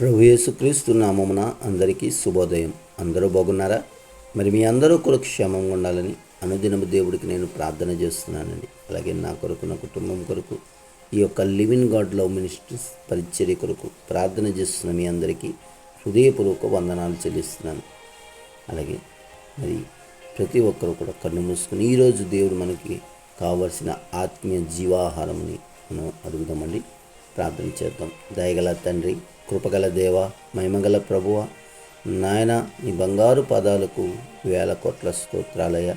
ప్రభు యేసుక్రీస్తు నామమున అందరికీ శుభోదయం. అందరూ బాగున్నారా? మరి మీ అందరూ కొరకు క్షేమంగా ఉండాలని అనుదినము దేవుడికి నేను ప్రార్థన చేస్తున్నానండి. అలాగే నా కొరకు నా కుటుంబం కొరకు ఈ యొక్క లివింగ్ గాడ్ లవ్ మినిస్ట్రీస్ పరిచర్య కొరకు ప్రార్థన చేస్తున్న మీ అందరికీ హృదయపూర్వక వందనాలు చెల్లిస్తున్నాను. అలాగే మరి ప్రతి ఒక్కరు కూడా కన్ను మూసుకుని ఈరోజు దేవుడు మనకి కావలసిన ఆత్మీయ జీవాహారముని మనం అడుగుదామండి. ప్రార్థన చేద్దాం. దయగల తండ్రి కృపగల దేవ మహిమగల ప్రభువ నాయన నీ బంగారు పదాలకు వేల కోట్ల స్తోత్రాలయ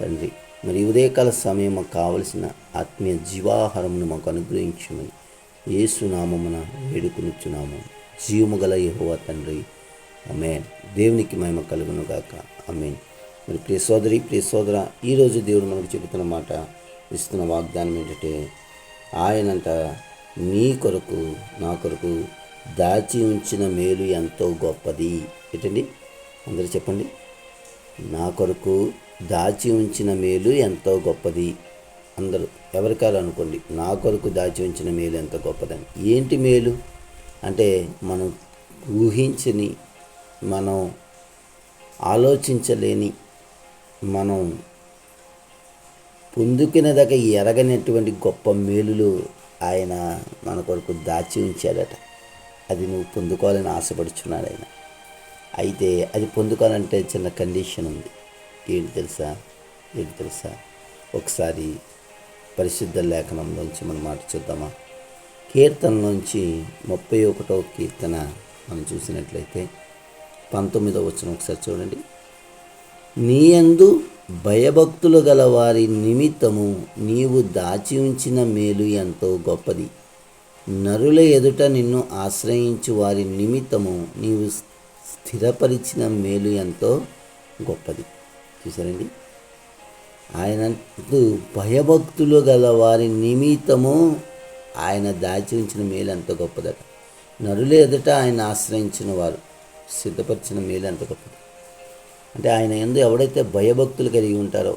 తండ్రి. మరి ఉదయకాల సమయం మాకు కావలసిన ఆత్మీయ జీవాహారంను మాకు అనుగ్రహించమని ఏసునామమున వేడుకునిచ్చున్నాము జీవము గల యెహోవా తండ్రి. అమేన్ దేవునికి మహిమ కలుగును గాక. అమేన్ మరి ప్రియ సోదరి ప్రియ సోదర ఈరోజు దేవుడు మనకు చెబుతున్న మాట ఇస్తున్న వాగ్దానం ఏంటంటే ఆయనంట మీ కొరకు నా కొరకు దాచి ఉంచిన మేలు ఎంతో గొప్పది. ఏంటండి? అందరూ చెప్పండి. నా కొరకు దాచి ఉంచిన మేలు ఎంతో గొప్పది. అందరూ ఎవరికారు అనుకోండి నా కొరకు దాచి ఉంచిన మేలు ఎంత గొప్పదని. ఏంటి మేలు? అంటే మనం ఊహించని మనం ఆలోచించలేని మనం పొందుకునేదాకా ఎరగనటువంటి గొప్ప మేలులు ఆయన మన కొరకు దాచి ఉంచాడట అది నువ్వు పొందుకోవాలని ఆశపడుచున్నాడు ఆయన. అయితే అది పొందుకోవాలంటే చిన్న కండిషన్ ఉంది. ఏంటి తెలుసా? ఏంటి తెలుసా? ఒకసారి పరిశుద్ధ లేఖనంలోంచి మనం మాట చూద్దామా? కీర్తనలోంచి ముప్పై ఒకటో కీర్తన మనం చూసినట్లయితే పంతొమ్మిదో వచ్చిన ఒకసారి చూడండి. నీ నీయందు భయభక్తులు గల వారి నిమిత్తము నీవు దాచి ఉంచిన మేలు ఎంతో గొప్పది. నరుల ఎదుట నిన్ను ఆశ్రయించు వారి నిమిత్తము నీవు స్థిరపరిచిన మేలు ఎంతో గొప్పది. చూసారండి ఆయన భయభక్తులు గల వారి నిమిత్తము ఆయన దాచి ఉంచిన మేలు ఎంత గొప్పదట. నరుల ఎదుట ఆయన ఆశ్రయించిన వారు సిద్ధపరిచిన మేలు ఎంత గొప్పది. అంటే ఆయన ఎందు ఎవడైతే భయభక్తులు కలిగి ఉంటారో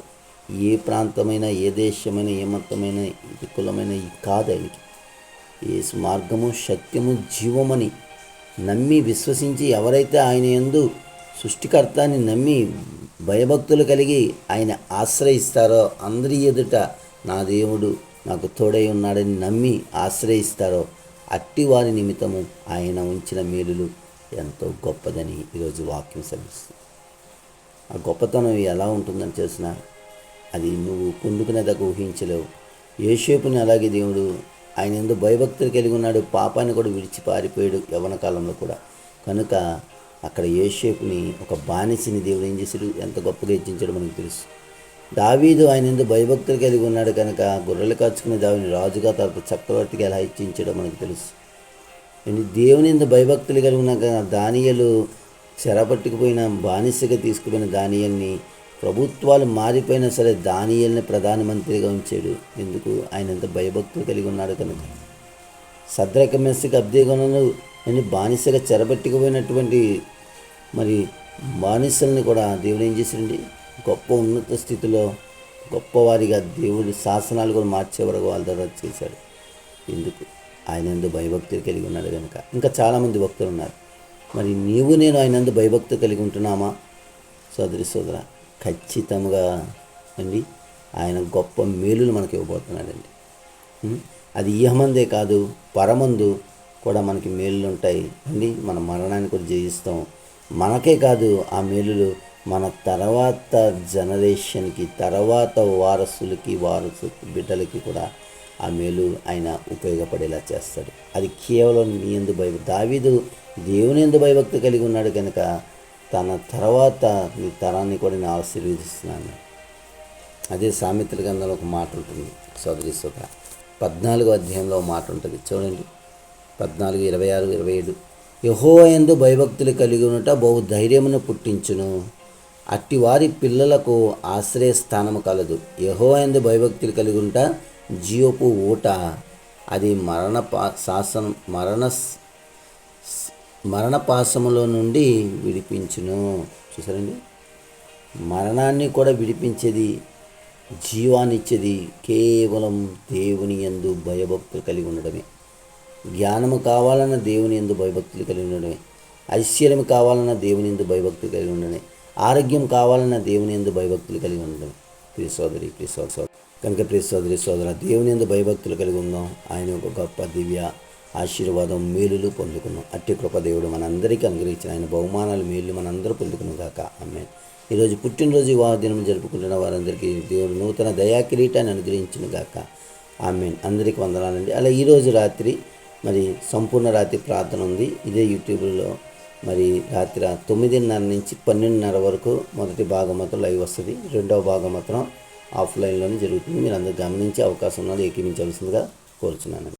ఏ ప్రాంతమైన ఏ దేశమైన ఏ మతమైన ఏ కులమైన కాదు ఆయనకి. ఏ మార్గము సత్యము జీవమని నమ్మి విశ్వసించి ఎవరైతే ఆయన ఎందు సృష్టికర్తాన్ని నమ్మి భయభక్తులు కలిగి ఆయన ఆశ్రయిస్తారో అందరి ఎదుట నా దేవుడు నాకు తోడై ఉన్నాడని నమ్మి ఆశ్రయిస్తారో అట్టి వారి నిమిత్తము ఆయన ఉంచిన మేలులు ఎంతో గొప్పదని ఈరోజు వాక్యం సెలవిస్తుంది. ఆ గొప్పతనం ఎలా ఉంటుందని చేసిన అది నువ్వు పొందుకునేదాకా ఊహించలేవు. యేషేపుని అలాగే దేవుడు ఆయన ఎందుకు భయభక్తులు కలిగి ఉన్నాడు పాపాన్ని కూడా విడిచి పారిపోయాడు యవన కాలంలో కూడా. కనుక అక్కడ యేషేపుని ఒక బానిసిని దేవుడు ఏం చేశాడు? ఎంత గొప్పగా హెచ్చించాడు మనకు తెలుసు. దావీదు ఆయన ఎందుకు భయభక్తులు కలిగి ఉన్నాడు కనుక గొర్రెలు కాచుకునే దావిని రాజుగా తర్వాత చక్రవర్తికి ఎలా హెచ్చించాడో మనకు తెలుసు. దేవుని ఎందు భయభక్తులు కలిగి ఉన్నాక దానియలు చెరపట్టుకుపోయిన బానిసగా తీసుకుపోయిన దానియల్ని ప్రభుత్వాలు మారిపోయినా సరే దానియల్ని ప్రధానమంత్రిగా ఉంచాడు. ఎందుకు? ఆయన ఎంత భయభక్తులు కలిగి ఉన్నాడు కనుక. సద్రక మెస్సికి అబ్దేగొనలు నేను బానిసగా చెరబెట్టుకుపోయినటువంటి మరి బానిసల్ని కూడా దేవుడు ఏం చేశాడండి? గొప్ప ఉన్నత స్థితిలో గొప్పవారిగా దేవుడి శాసనాలు కూడా మార్చే వరకు వాళ్ళ ద్వారా చేశాడు. ఎందుకు? ఆయన ఎందుకు భయభక్తులు కలిగి ఉన్నాడు కనుక. ఇంకా చాలామంది భక్తులు ఉన్నారు. మరి నీవు నేను ఆయనందు భయభక్తి కలిగి ఉంటున్నామా? సోదరి సోదర ఖచ్చితంగా అండి. ఆయన గొప్ప మేలులు మనకి ఇవ్వబోతున్నాడండి. అది ఇహమందే కాదు పరమందు కూడా మనకి మేలులు ఉంటాయి అండి. మన మరణాన్ని కూడా జయిస్తాం. మనకే కాదు ఆ మేలులు మన తర్వాత జనరేషన్కి తర్వాత వారసులకి వారసు బిడ్డలకి కూడా ఆ మేలు ఆయన ఉపయోగపడేలా చేస్తాడు. అది కేవలం నీ ఎందు భయభక్తి దావీదు దేవుని ఎందు భయభక్తి కలిగి ఉన్నాడు కనుక తన తర్వాత నీ తరాన్ని కూడా నేను ఆశీర్వదిస్తున్నాను. అదే సామెతల గ్రంథంలో ఒక మాట ఉంటుంది. సోదరి సోదర పద్నాలుగో అధ్యాయంలో మాట ఉంటుంది. చూడండి. పద్నాలుగు ఇరవై ఆరు ఇరవై ఏడు. యహో ఎందు భయభక్తులు కలిగి ఉన్నట బహు ధైర్యమును పుట్టించును. అట్టి వారి పిల్లలకు ఆశ్రయ స్థానము కలదు. యహో ఎందు భయభక్తులు కలిగి ఉంటా జీవపు ఊట అది మరణ పా శాసనం మరణ మరణపాశములో నుండి విడిపించును. చూసారండి మరణాన్ని కూడా విడిపించేది జీవాన్నిచ్చేది కేవలం దేవుని ఎందు భయభక్తులు కలిగి ఉండడమే. జ్ఞానము కావాలన్న దేవుని ఎందు భయభక్తులు కలిగి ఉండడమే. ఐశ్వర్యం కావాలన్న దేవుని ఎందు భయభక్తులు కలిగి ఉండడమే. ఆరోగ్యం కావాలన్న దేవుని ఎందు భయభక్తులు కలిగి ఉండడం ప్రియ సోదరి ప్రియ సోదర కనుక ప్రియ సోదరి సోదర దేవుని ఎందు భయభక్తులు కలిగి ఉందాం. ఆయన ఒక గొప్ప దివ్య ఆశీర్వాదం మేలులు పొందుకున్నాం. అట్టి కృప దేవుడు మనందరికీ అనుగ్రహించిన ఆయన బహుమానాలు మేలు మనందరూ పొందుకున్నాం కాక ఆమె ఈరోజు పుట్టినరోజు వివాహ దినం జరుపుకుంటున్న వారందరికీ దేవుడు నూతన దయా కిరీటాన్ని అనుగ్రహించిన గాక. ఆమె అందరికీ వందనాలండి. అలా ఈరోజు రాత్రి మరి సంపూర్ణ రాత్రి ప్రార్థన ఉంది. ఇదే యూట్యూబ్లో మరి రాత్రి తొమ్మిదిన్నర నుంచి పన్నెండున్నర వరకు మొదటి భాగం మాత్రం లైవ్ వస్తుంది. రెండవ భాగం మాత్రం ఆఫ్లైన్లోనే జరుగుతుంది. మీరు అందరూ గమనించే అవకాశం ఉన్నది ఏకీమించవలసిందిగా కోరుచున్నాను